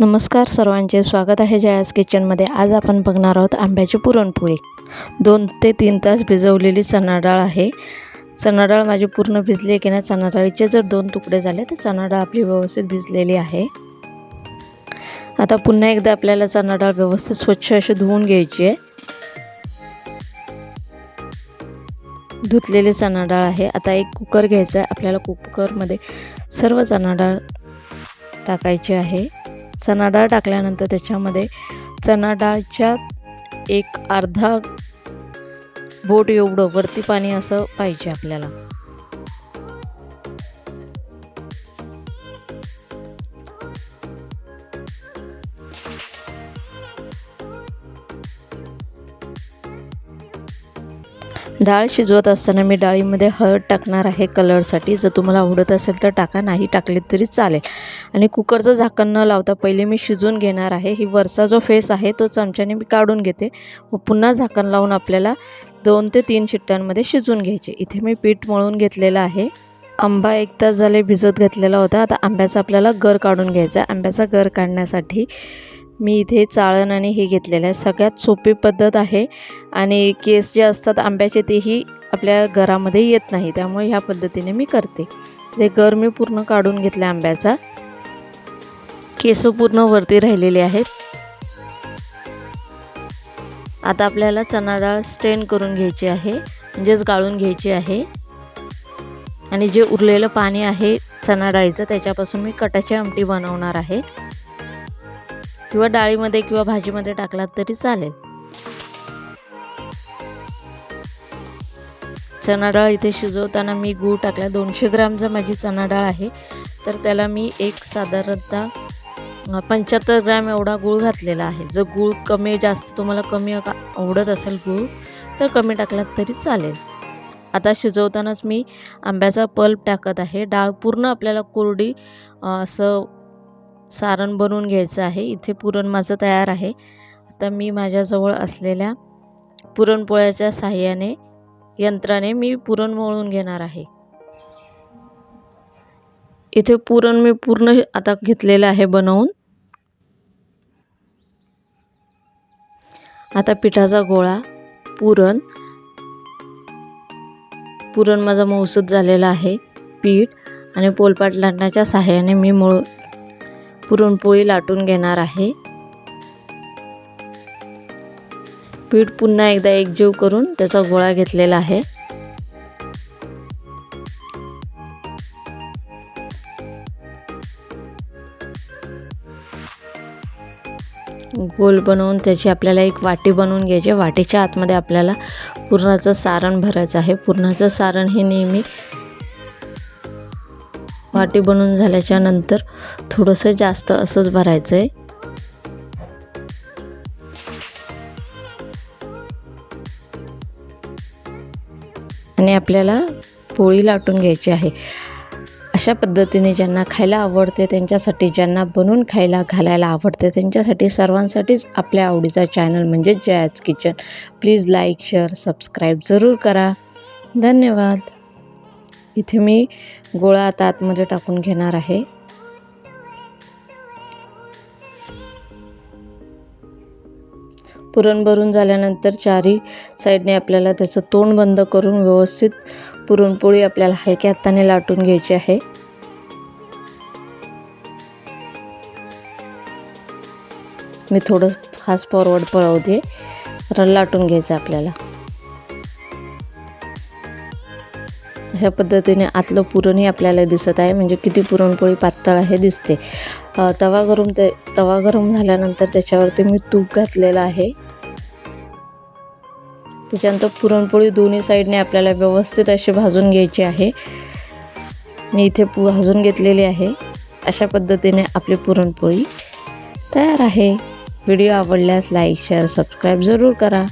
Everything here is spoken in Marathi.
नमस्कार सर्वांचे स्वागत आहे जयाज किचनमध्ये. आज आपण बघणार आहोत आंब्याची पुरणपोळी. दोन ते तीन तास भिजवलेली चणा डाळ आहे. चणा डाळ माझी पूर्ण भिजली आहे की नाही चणा डाळीचे जर दोन तुकडे झाले तर चणा डाळ आपली व्यवस्थित भिजलेली आहे. आता पुन्हा एकदा आपल्याला चणा डाळ व्यवस्थित स्वच्छ अशी धुवून घ्यायची आहे. धुतलेली चणा डाळ आहे. आता एक कुकर घ्यायचा आहे. आपल्याला कुकरमध्ये सर्व चणा डाळ टाकायची आहे. चणा डाळ टाकल्यानंतर त्याच्यामध्ये चणा डाळच्या एक अर्धा बोट एवढं वरती पाणी असं पाहिजे आपल्याला. डाळ शिजवत असताना मी डाळीमध्ये हळद टाकणार आहे कलरसाठी. जर तुम्हाला आवडत असेल तर टाका नाही टाकले तरी चालेल. आणि कुकरचं झाकण न लावता पहिले मी शिजवून घेणार आहे. ही वरचा जो फेस आहे तो चमच्याने मी काढून घेते. व पुन्हा झाकण लावून आपल्याला दोन ते तीन शिट्ट्यांमध्ये शिजवून घ्यायचे. इथे मी पीठ मळून घेतलेलं आहे. आंबा एक तास झाले भिजत घेतलेला होता. आता आंब्याचा आपल्याला गर काढून घ्यायचा आंब्याचा गर काढण्यासाठी मी इथे चाळण आणि हे घेतलेलं आहे. सगळ्यात सोपी पद्धत आहे आणि केस जे असतात आंब्याचे तेही आपल्या घरामध्ये येत नाही. त्यामुळे ह्या पद्धतीने मी करते. ते गर मी पूर्ण काढून घेतलं आंब्याचा. केस पूर्ण वरती राहिलेले आहेत. आता आपल्याला चणा डाळ स्ट्रेन करून घ्यायची आहे. म्हणजेच गाळून घ्यायची आहे. आणि जे उरलेलं पाणी आहे चणा डाळीचं त्याच्यापासून मी कटाची आमटी बनवणार आहे. किंवा डाळीमध्ये किंवा भाजीमध्ये टाकलात तरी चालेल. चणा डाळ इथे शिजवताना मी गूळ टाकला. दोनशे ग्राम जर माझी चणा डाळ आहे. तर त्याला मी एक साधारणतः पंच्याहत्तर ग्रॅम एवढा गूळ घातलेला आहे. जर गूळ कमी जास्त तुम्हाला कमी आवडत असेल गूळ तर कमी टाकलात तरी चालेल. आता शिजवतानाच मी आंब्याचा पल्प टाकत आहे. डाळ पूर्ण आपल्याला कोरडी असं सारण बनवून घ्यायचं आहे. इथे पुरण माझं तयार आहे. आता मी माझ्याजवळ असलेल्या पुरणपोळ्याच्या साह्याने यंत्राने मी पुरण मळून घेणार आहे. इथे पुरण मी पूर्ण आता घेतलेलं आहे बनवून. आता पिठाचा गोळा पुरण. पुरण माझा मौसूद झालेला आहे पीठ आणि पोलपाट लाटण्याच्या सहाय्याने मी मळ पुरणपोळी लाटून घेणार आहे. पीठ पुन्हा एकदा एकजीव करून त्याचा गोळा घेतलेला आहे. गोल बनवून त्याची आपल्याला एक वाटी बनवून घ्यायची वाटीच्या आतमध्ये आपल्याला पुरणाचं सारण भरायचं आहे. पुरणाचं सारण हे नेहमी वाटी बनवून झाल्याच्यानंतर थोडंसं जास्त असंच भरायचं आहे आणि आपल्याला पोळी लाटून घ्यायची आहे. अशा पद्धतीने ज्यांना खायला आवडते त्यांच्यासाठी ज्यांना बनवून खायला घालायला आवडते त्यांच्यासाठी सर्वांसाठीच आपल्या आवडीचा चॅनल म्हणजे Jaya's kitchen please like share subscribe जरूर करा. धन्यवाद. इथे मी गोळा आता आतमध्ये टाकून घेणार आहे. पुरण भरून झाल्यानंतर चारी साईडने आपल्याला त्याचं तोंड बंद करून व्यवस्थित पुरणपोळी आपल्याला हलक्या हाताने लाटून घ्यायची आहे. मी थोडं फास्ट फॉरवर्ड पळवते. कारण लाटून घ्यायचं आपल्याला. अशा पद्धतीने आतलं पुरणही आपल्याला दिसत आहे. म्हणजे किती पुरणपोळी पातळ आहे दिसते. तवा गरम ते तवा गरम झाल्यानंतर त्याच्यावरती मी तूप घातलेलं आहे. त्याच्यानंतर पुरणपोळी दोन्ही साईडने आपल्याला व्यवस्थित अशी भाजून घ्यायची आहे. मी इथे पु भाजून घेतलेली आहे. अशा पद्धतीने आपली पुरणपोळी तयार आहे. व्हिडिओ आवडल्यास लाईक शेअर सबस्क्राईब जरूर करा.